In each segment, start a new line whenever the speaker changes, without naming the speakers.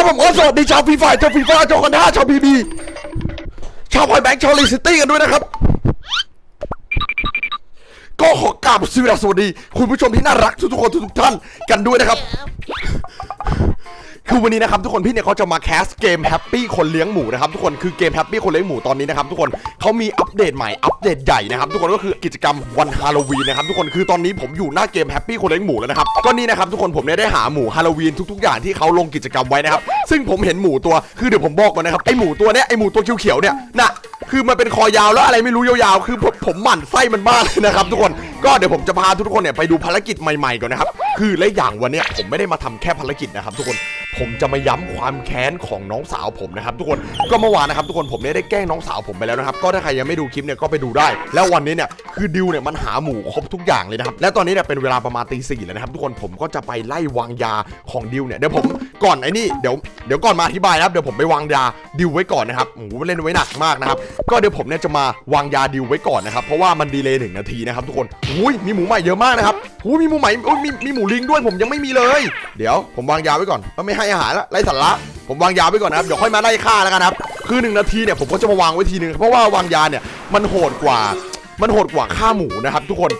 ครับผมสวัสดีชาวฟีฟ่าชาวฟีฟ่าชาวคอนด้าชาวพีบีชาวพอยแบงค์ชาวลีซิตี้กันด้วยนะครับ ก็ขอกราบสวัสดี คุณผู้ชมที่น่ารักทุกๆคนทุกๆท่านกันด้วยนะครับ คือวันนี้นะครับทุกคนพี่เนี่ยเขาจะมาแคสเกมแฮปปี้คนเลี้ยงหมูนะครับทุกคนคือเกมแฮปปี้คนเลี้ยงหมูตอนนี้นะครับทุกคนเขามีอัปเดตใหม่อัปเดตใหญ่นะครับทุกคนก็คือกิจกรรมวันฮาโลวีนนะครับทุกคนคือตอนนี้ผมอยู่หน้าเกมแฮปปี้คนเลี้ยงหมูแล้วนะครับก็นี่นะครับทุกคนผมเนี่ยได้หาหมูฮาโลวีนทุกๆอย่างที่เขาลงกิจกรรมไว้นะครับซึ่งผมเห็นหมูตัวคือเดี๋ยวผมบอกก่อนนะครับไอหมูตัวเนี้ยไอหมูตัวเขียวๆเนี่ยน่ะคือมันเป็นคอยาวแล้วอะไรไม่รู้ยาวๆ คือผมผมหมั่นไส้มันมากเลยนะครับทุกคนก็เดี๋ยวผมจะพาทุกคนเนี่ยไปดูภารกิจใหม่ๆก่อนนะครับคือและอย่างวันเนี้ยผมไม่ได้มาทำแค่ภารกิจนะครับทุกคน ผมจะมาย้ำความแค้นของน้องสาวผมนะครับทุกคนก็เมื่อวานนะครับทุกคนผมเนี่ยได้แกล้งน้องสาวผมไปแล้วนะครับก็ถ้าใครยังไม่ดูคลิปเนี่ยก็ไปดูได้ แล้ววันนี้เนี่ยคือดิวเนี่ยมันหาหมูครบทุกอย่างเลยนะครับและตอนนี้เนี่ยเป็นเวลาประมาณตีสี่แล้วนะครับทุกคนผมก็จะไปไล่วางยาของดิวเนี่ยเดี๋ยวผมก่อนไอ้นี่เดี๋ยวเดี๋ยวก่อนมาอธิบายนะครับเดี๋ยวผมไปวางยาดิวไว้ก่อนนะครับโอ้โหเล่นไว้หนักมากนะครับก็เดี๋ยวผมเนี่ยจะมาวางยาดิวไว้ก่อนนะครับเพราะว่ามันดีเลย์หนึ่งนาทีนะครับทุกคนอุ้ยมีหมูใหม่เยอะมากนะครับอุ้ยมีหมูใหม่อุ้ยมีมีหมูลิงด้วยผมยังไม่มีเลย เดี๋ยวผมวางยาไว้ก่อนก็ไม่ใให้อาหารละไล่สาระผมวางยาไว้ก่อนนะครับเดี๋ยวค่อยมาไล่ฆ่าแล้วกันครับคือหนึ่งนาทีเนี่ยผมก็จะมาวางไว้ทีนึงเพราะว่าวางยาเนี่ยมันโหดกว่า มันโหดกว่าฆ่าหมูนะครับ ทุกคน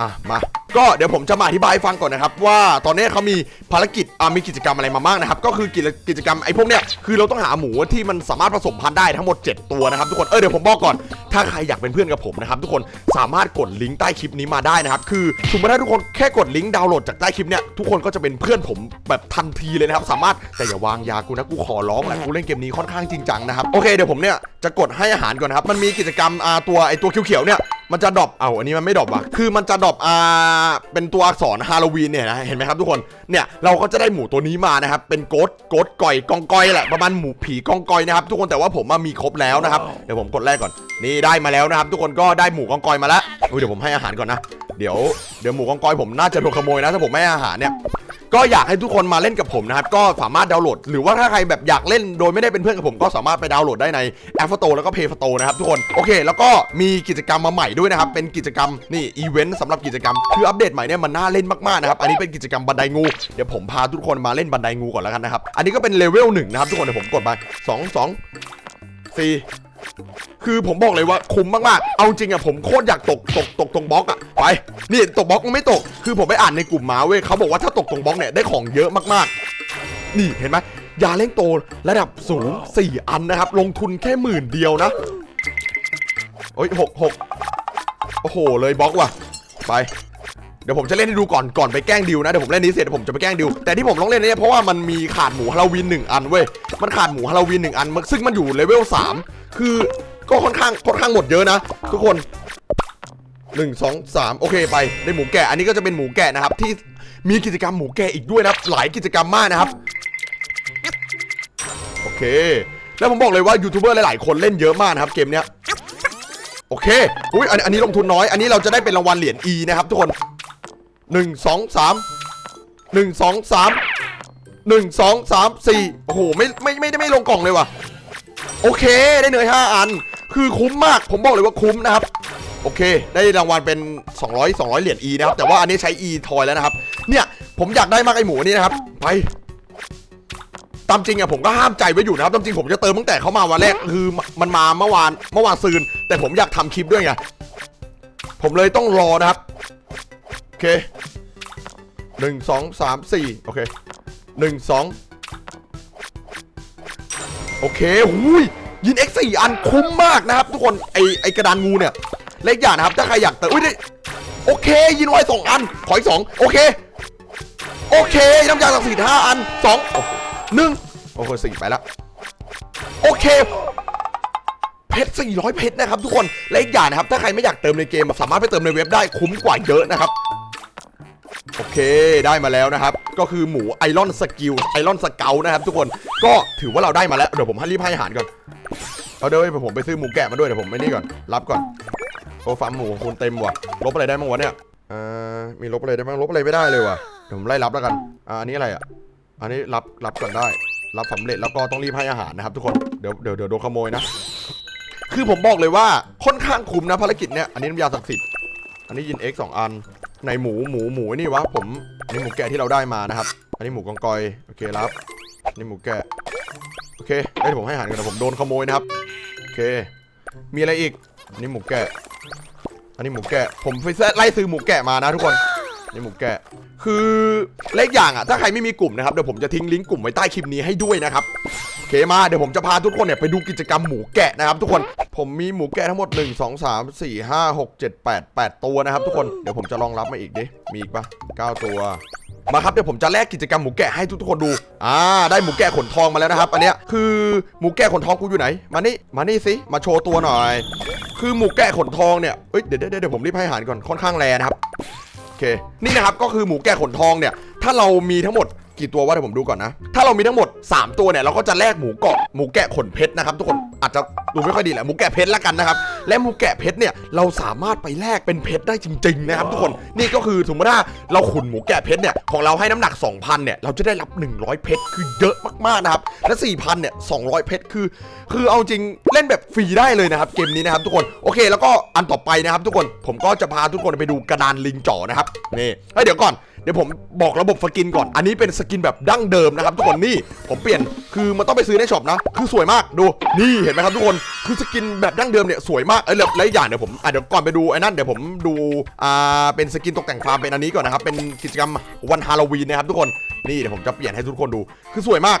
อะมา ก็เดี๋ยวผมจะมาอธิบายฟังก่อนนะครับ ว่าตอนนี้เขามีภารกิจอ่ามีกิจกรรมอะไรมาบ้างนะครับ ก็คือกิจกิจกรรมไอ้พวกเนี้ยคือเราต้องหาหมูที่มันสามารถผสมพันธุ์ได้ทั้งหมด 7 ตัวนะครับทุกคนเออเดี๋ยวผมบอกก่อน ถ้าใครอยากเป็นเพื่อนกับผมนะครับทุกคนสามารถกดลิงก์ใต้คลิปนี้มาได้นะครับคือสมมติถ้าทุกคนแค่กดลิงก์ดาวน์โหลดจากใต้คลิปเนี้ยทุกคนก็จะเป็นเพื่อนผมแบบทันทีเลยนะครับสามารถแต่อย่าวางยากูนะกูขอร้องแหละกูเล่นเกมนี้ค่อนข้างจริงจังนะครับโอเคเดี๋ยวผมเนี่ยจะกดให้อาหารก่อนนะครับมันมีกิจกรรมอ่าตัวไอตัวเขียวๆเนี่ย มันจะดรอปเอาอันนี้มันไม่ดรอปว่ะคือมันจะดรอปอ่าเป็นตัวอักษรฮาโลวีนเนี่ยนะเห็นไหมครับทุกคนเนี่ยเราก็จะได้หมูตัวนี้มานะครับเป็นโกดโกดก่อยกองกอยแหละประมาณหมูผีกองกอยนะครับทุกคนแต่ว่าผมมามีครบแล้วนะครับเดี๋ยวผมกดแรกก่อนนี่ได้มาแล้วนะครับ ทุกคนก็ได้หมูกองกอยมาแล้วอุ๊ยเดี๋ยวผมให้อาหารก่อนนะ เดี๋ยวเดี๋ยวหมูกองกอยผมน่าจะโดนขโมยนะถ้าผมไม่ให้อาหารเนี่ยก็อยากให้ทุกคนมาเล่นกับผมนะครับก็สามารถดาวน์โหลด หรือว่าถ้าใครแบบอยากเล่นโดยไม่ได้เป็นเพื่อนกับผมก็สามารถไปดาวน์โหลดได้ใน App Store แล้วก็ Play Store นะครับทุกคนโอเค แล้วก็มีกิจกรรมมาใหม่ด้วยนะครับเป็นกิจกรรมนี่อีเวนต์สำหรับกิจกรรมคืออัปเดตใหม่เนี่ยมันน่าเล่นมากๆนะครับอันนี้เป็นกิจกรรมบันไดงูเดี๋ยวผมพาทุกคนมาเล่นบันไดงูก่อนแล้วกันนะครับอันนี้ก็เป็นเลเวลหนึ่งนะครับทุกคนเดี๋ยวผมกดไปสองสองสี่ คือผมบอกเลยว่าคุ้มมากๆ เอาจริงอะผมโคตรอยากตกตกตกตรงบล็อกอะไป นี่ตกบล็อกมันไม่ตก คือผมไปอ่านในกลุ่มมาเว้ยเขาบอกว่าถ้าตกตรงบล็อกเนี่ยได้ของเยอะมากๆ นี่เห็นไหมยาเล่งโตระดับสูง 4 อันนะครับ ลงทุนแค่หมื่นเดียวนะ โอ้ยหกหกโอ้โห เลยบล็อกว่ะ ไป เดี๋ยวผมจะเล่นให้ดูก่อน ก่อนไปแกล้งดิวนะ เดี๋ยวผมเล่นนี้เสร็จผมจะไปแกล้งดิว แต่ที่ผมต้องเล่นเนี่ยเพราะว่ามันมีขาดหมูฮาโลวีนหนึ่งอันเว้ย มันขาดหมูฮาโลวีนหนึ่งอันมันซึ่งมันอยู่เลเวลสามคือ ก็ค่อนข้างค่อนข้างหมดเยอะนะ ทุกคนหนึ่งสองสามโอเคไปได้หมูแกะอันนี้ก็จะเป็นหมูแกะนะครับ ที่มีกิจกรรมหมูแกะอีกด้วยนะครับ หลายกิจกรรมมากนะครับ โอเค แล้วผมบอกเลยว่ายูทูบเบอร์หลายๆ คนเล่นเยอะมากนะครับเกมเนี้ยโอเคอุ้ยอันอันนี้ลงทุนน้อยอันนี้เราจะได้เป็นรางวัลเหรียญ E นะครับทุกคนหนึ่งสองสามหนึ่งสองสามหนึ่งสองสามสี่โอ้โหไม่ไม่ไม่ได้ไม่ลงกล่องเลยว่ะ โอเคได้เนยห้าอัน คือคุ้มมากผมบอกเลยว่าคุ้มนะครับโอเค ได้รางวัลเป็น 200 200 เหรียญ E นะครับ แต่ว่าอันนี้ใช้ E ทอยแล้วนะครับ เนี่ย ผมอยากได้มากไอหมูนนี้นะครับ ไปตามจริงอะผมก็ห้ามใจไว้อยู่นะครับตามจริงผมจะเติมตั้งแต่เขามาวันแรกคือมันมาเมื่อวานเมื่อวานซืน แต่ผมอยากทำคลิปด้วยไงผมเลยต้องรอนะครับ โอเคหนึ่งสองสามสี่โอเคหนึ่งสองโอเคหุย ยิน X สี่อันคุ้มมากนะครับทุกคนไอไอกระดานงูเนี่ยเล็กอย่างนะครับ ถ้าใครอยากเติมอุ้ยได้โอเค ยินไว้สองอัน ขออีกสองโอเค โอเคน้ำยาสักสิทธิ์ห้าอันสองหนึ่งโอ้โหสี่ไปแล้วโอเคเพชร400 เพชรนะครับทุกคน และอีกอย่างนะครับ ถ้าใครไม่อยากเติมในเกมสามารถไปเติมในเว็บได้คุ้มกว่าเยอะนะครับ โอเคได้มาแล้วนะครับ ก็คือหมูไอรอนสกิลไอรอนสเกลนะครับทุกคนก็ถือว่าเราได้มาแล้ว เดี๋ยวผมให้รีบให้อาหารก่อน เอาเดี๋ยวผมไปซื้อหมูแกะมาด้วยเดี๋ยวผมไม่นี่ก่อน รับก่อนโอ้ฟาร์มหมูของคุณเต็มว่ะ ลบอะไรได้บ้างวะเนี่ยอ่ามีลบอะไรได้บ้างลบอะไรไม่ได้เลยว่ะเดี๋ยวผมไล่รับแล้วกันอ่าอันนี้อะไรอะ อันนี้รับรับก่อนได้ รับสำเร็จแล้วก็ต้องรีบให้อาหารนะครับทุกคนเดี๋ยวเดี๋ยวเดี๋ยวโดนขโมยนะ คือผมบอกเลยว่าค่อนข้างคุ้มนะภารกิจเนี้ยอันนี้น้ำยาศักดิ์สิทธิ์อันนี้ยิน X สองอันในหมูหมูหมูนี่วะผมอันนี้หมูแกะที่เราได้มานะครับ อันนี้หมูกองกอยโอเครับนี่หมูแกะโอเคเอ้ยเดี๋ยวผมให้อาหารกันนะผมโดนขโมยนะครับโอ เค มีอะไรอีกอันนี่หมูแกะ อันนี้หมูแกะ ผมไปไล่ซื้อหมูแกะมานะทุกคน นี่หมูแกะ คือเล็กอย่างอะ ถ้าใครไม่มีกลุ่มนะครับ เดี๋ยวผมจะทิ้งลิงก์กลุ่มไว้ใต้คลิปนี้ให้ด้วยนะครับโอเคมา เดี๋ยวผมจะพาทุกคนเนี่ยไปดูกิจกรรมหมูแกะนะครับ ทุกคน ผมมีหมูแกะทั้งหมด 1 2 3 4 5 6 7 8 8 ตัวนะครับ ทุกคน เดี๋ยวผมจะลองรับมาอีกดิ มีอีกปะ9ตัว มาครับเดี๋ยวผมจะแลกกิจกรรมหมูแกะให้ทุกคนดู อ่า ได้หมูแกะขนทองมาแล้วนะครับ อันเนี้ยคือหมูแกะขนทองกูอยู่ไหน มานี่ มานี่สิ มาโชว์ตัวหน่อย คือหมูแกะขนทองเนี่ย เอ้ย เดี๋ยวเดี๋ยวเดี๋ยวผมรีบให้อาหารก่อน ค่อนข้างแรนะครับ โอเค นี่นะครับ ก็คือหมูแกะขนทองเนี่ย ถ้าเรามีทั้งหมดกี่ตัววะเดี๋ยวผมดูก่อนนะ ถ้าเรามีทั้งหมด 3 ตัวเนี่ย เราก็จะแลกหมูเกาะ หมูแกะขนเพชรนะครับทุกคนอาจจะดูไม่ค่อยดีแหละหมูแกะเพชรละกันนะครับ และหมูแกะเพชรเนี่ยเราสามารถไปแลกเป็นเพชรได้จริงๆนะครับทุกคนนี่ก็คือสมมติว่าเราขุนหมูแกะเพชรเนี่ยของเราให้น้ำหนัก 2,000เนี่ยเราจะได้รับ 100 เพชรคือเยอะมากๆนะครับและ 4,000เนี่ย200 เพชรคือ คือเอาจริงเล่นแบบฟรีได้เลยนะครับเกมนี้นะครับทุกคนโอเค แล้วก็อันต่อไปนะครับ ทุกคนผมก็จะพาทุกคนไปดูกระดานลิงจ่อนะครับนี่เฮ้ยเดี๋ยวก่อนเดี๋ยวผมบอกระบบสกินก่อน อันนี้เป็นสกินแบบดั้งเดิมนะครับ ทุกคนนี่ผมเปลี่ยนคือมันต้องไปซื้อในช็อปนะ คือสวยมากดูนี่เห็นไหมครับทุกคนคือสกินแบบดั้งเดิมเนี่ยสวยมากเอ้ยแล้วแล้วอีกอย่างเดี๋ยวผมอะเดี๋ยวก่อนไปดูไอ้นั่นเดี๋ยวผมดูอ่าเป็นสกินตกแต่งฟาร์มเป็นอันนี้ก่อนนะครับเป็นกิจกรรมวันฮาโลวีนนะครับทุกคนนี่เดี๋ยวผมจะเปลี่ยนให้ทุกคนดูคือสวยมาก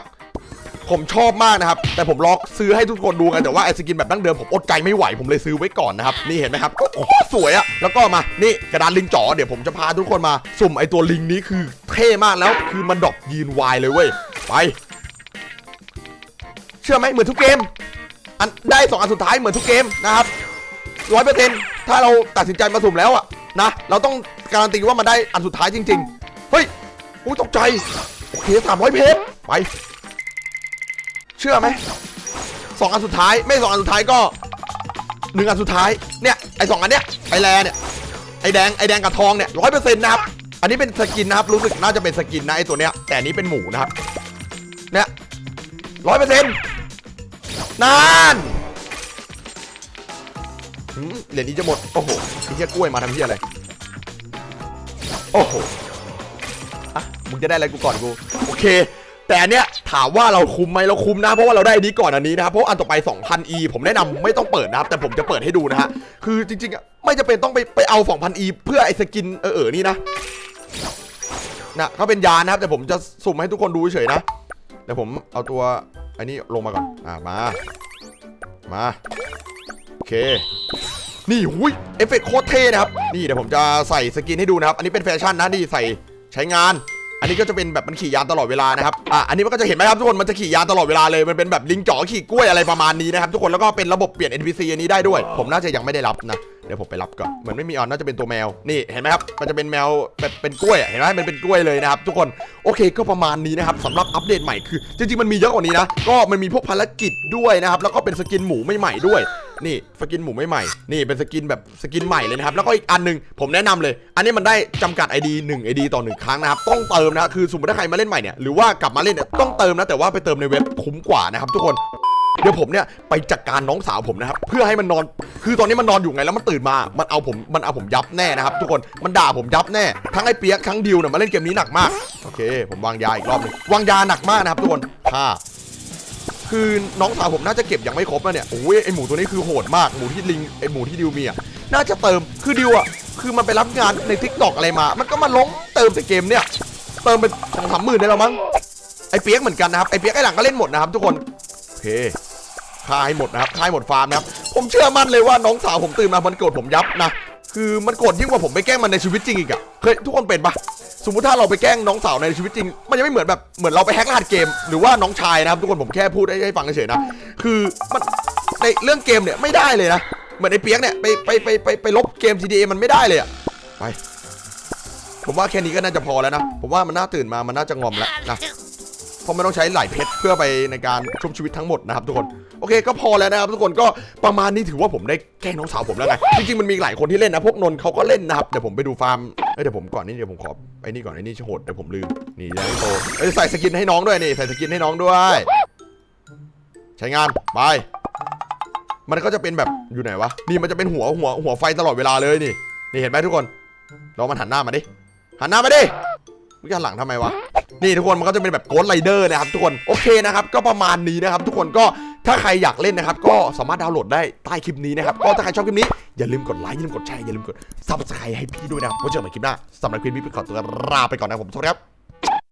ผมชอบมากนะครับ แต่ผมล็อกซื้อให้ทุกคนดูไงแต่ว่าไอสกินแบบดั้งเดิมผมอดใจไม่ไหวผมเลยซื้อไว้ก่อนนะครับนี่เห็นไหมครับก็โอ้สวยอะแล้วก็มานี่กระดานลิงจ๋อเดี๋ยวผมจะพาทุกคนมา สุ่มไอตัวลิงนี้คือเท่มากแล้วคือมันดอกยืนวายเลยเว้ยไป เชื่อไหมเหมือนทุกเกม อันได้สองอันสุดท้ายเหมือนทุกเกมนะครับร้อยเปอร์เซ็นต์ถ้าเราตัดสินใจมาสุ่มแล้วอะนะเราต้องการันตีว่ามันได้อันสุดท้ายจริง ๆ เฮ้ยอุ้ยตกใจโอเคสามร้อยเพชรไป เชื่อไหมสองอันสุดท้ายไม่สองอันสุดท้ายก็หนึ่งอันสุดท้ายเนี่ยไอสองอันเนี้ยไอแลเนี่ยไอแดงไอแดงกับทองเนี่ยร้อยเปอร์เซ็นต์นะครับอันนี้เป็นสกินนะครับรู้สึกน่าจะเป็นสกินนะไอตัวเนี้ยแต่นี้เป็นหมูนะครับเนี่ยร้อยเปอร์เซ็นต์ นานเหรียญนี้จะหมด โอ้โหไอ้เหี้ยกล้วยมาทำเหี้ยอะไร โอ้โหอะมึงจะได้อะไรกูก่อนกู โอเค แต่เนี้ยถามว่าเราคุ้มไหมเราคุ้มนะ เพราะว่าเราได้อันนี้ก่อนอันนี้นะครับ เพราะอันต่อไป 2,000e ผมแนะนำไม่ต้องเปิดนะครับ แต่ผมจะเปิดให้ดูนะฮะ คือจริงๆอะไม่จะเป็นต้องไปไปเอา 2,000e เพื่อไอ้สกินเออเออนี่นะ นะเขาเป็นยานะครับ แต่ผมจะสุ่มให้ทุกคนดูเฉยนะ เดี๋ยวผมเอาตัว ไอ้นี่ลงมาก่อน อ่ามา มา โอเค นี่หุยเอฟเฟกต์โคตรเท่นะครับ นี่เดี๋ยวผมจะใส่สกินให้ดูนะครับ อันนี้เป็นแฟชั่นนะนี่ใส่ใช้งาน อันนี้ก็จะเป็นแบบมันขี่ยานตลอดเวลานะครับ อะอันนี้มันก็จะเห็นไหมครับทุกคน มันจะขี่ยานตลอดเวลาเลย มันเป็นแบบลิงจ๋อขี่กล้วยอะไรประมาณนี้นะครับทุกคน แล้วก็เป็นระบบเปลี่ยน NPC อันนี้ได้ด้วย ผมน่าจะยังไม่ได้รับนะ เดี๋ยวผมไปรับก่อนเหมือนไม่มีออนน่าจะเป็นตัวแมวนี่เห็นไหมครับมันจะเป็นแมวแบบเป็นกล้วยเห็นไหมมันเป็นกล้วยเลยนะครับทุกคนโอเคก็ประมาณนี้นะครับสำหรับอัปเดตใหม่คือ จริงๆมันมีเยอะกว่านี้นะก็มันมีพวกภารกิจด้วยนะครับแล้วก็เป็นสกินหมูใหม่ๆด้วยนี่สกินหมูใหม่ๆนี่เป็นสกินแบบสกินใหม่เลยนะครับ แล้วก็อีกอันหนึงผมแนะนำเลย อันนี้มันได้จำกัด ID 1 ID ต่อ 1 ครั้งนะครับ ต้องเติมนะ คือสมมติถ้าใครมาเล่นใหม่เนี่ย หรือว่ากลับมาเล่นเนี่ย ต้องเติมนะ แต่ว่าไปเติมในเว็บคุ้มกว่านะครับทุกคน เดี๋ยวผมเนี่ยไปจัดการน้องสาวผมนะครับเพื่อให้มันนอน คือตอนนี้มันนอนอยู่ไงแล้วมันตื่นมา มันเอาผมมันเอาผมยับแน่นะครับ ทุกคนมันด่าผมยับแน่ทั้งไอ้เปียกทั้งดิวเนี่ยมาเล่นเกมนี้หนักมากโอเค ผมวางยาอีกรอบหนึงวางยาหนักมากนะครับทุกคนค่าคือน้องสาวผมน่าจะเก็บยังไม่ครบนะเนี่ยโอ้ยไอหมูตัวนี้คือโหดมากหมูที่ลิงไอหมูที่ดิวมีอะน่าจะเติมคือดิวอะคือมันไปรับงานในทิกตอกอะไรมา มันก็มาลงเติมแต่เกมเนี่ย เติมเป็นสองสามหมื่นได้แล้วมั้งไอเปียกเหมือนกันนะครับไอเปียกไอหลังก็เล่นหมดนะครับทุกคนโอเค ค่ายหมดนะครับค่ายหมดฟาร์มนะครับผมเชื่อมั่นเลยว่าน้องสาวผมตื่นมามันโกรธผมยับนะคือมันโกรธยิ่งกว่าผมไปแกล้งมันในชีวิตจริงอีกอะเคยทุกคนเป็นปะสมมติถ้าเราไปแกล้งน้องสาวในชีวิตจริง มันยังไม่เหมือนแบบเหมือนเราไปแฮกรหัสเกม หรือว่าน้องชายนะครับทุกคนผมแค่พูดให้ใหฟังเฉยๆนะคือมันในเรื่องเกมเนี่ยไม่ได้เลยนะเหมือนไอ้เปียกเนี่ยไปไปไปไปไปลบเกม GTA มันไม่ได้เลยอะไป ผมว่าแค่นี้ก็น่าจะพอแล้วนะ ผมว่ามันน่าตื่นมามันน่าจะงอมแล้วนะเพราะมันต้องใช้หลายเพชรเพื่อไปในการชุบชีวิตทั้งหมดนะครับทุกคน เคก็พอแล้วนะครับทุกคนก็ประมาณนี้ถือว่าผมได้แกล้งน้องสาวผมแล้วไงจริงๆมันมีหลายคนที่เล่นนะพวกนนท์เขาก็เล่นนะครับเดี๋ยวผมไปดูฟาร์มเอ้ยเดี๋ยวผมก่อนนี่เดี๋ยวผมขอไอ้นี่ก่อนไอ้นี่โหดเดี๋ยวผมลืมนี่ยังไม่โตเอ้ยใส่สกินให้น้องด้วยนี่ใส่สกินให้น้องด้วย ใช้งานไปมันก็จะเป็นแบบอยู่ไหนวะนี่มันจะเป็นหัวหัวหัวไฟตลอดเวลาเลยนี่ นี่เห็นไหมทุกคนลองมันหันหน้ามาดิหันหน้ามาดิมึงจะหลังทำไมวะนี่ทุกคนมันก็จะเป็นแบบโกดไรเดอร์นะครับทุกคนโอเคนะครับก็ประมาณนี้นะครับทุกคนก็ ถ้าใครอยากเล่นนะครับ ก็สามารถดาวน์โหลดได้ใต้คลิปนี้นะครับ ก็ถ้าใครชอบคลิปนี้ อย่าลืมกดไลค์อย่าลืมกดแชร์อย่าลืมกดซับสไครต์ให้พี่ด้วยนะครับไว้เจอกันใหม่คลิปหน้าสำหรับคลิปนี้พี่ขอตัวลาไปก่อนนะครับผมสวัสดีครับ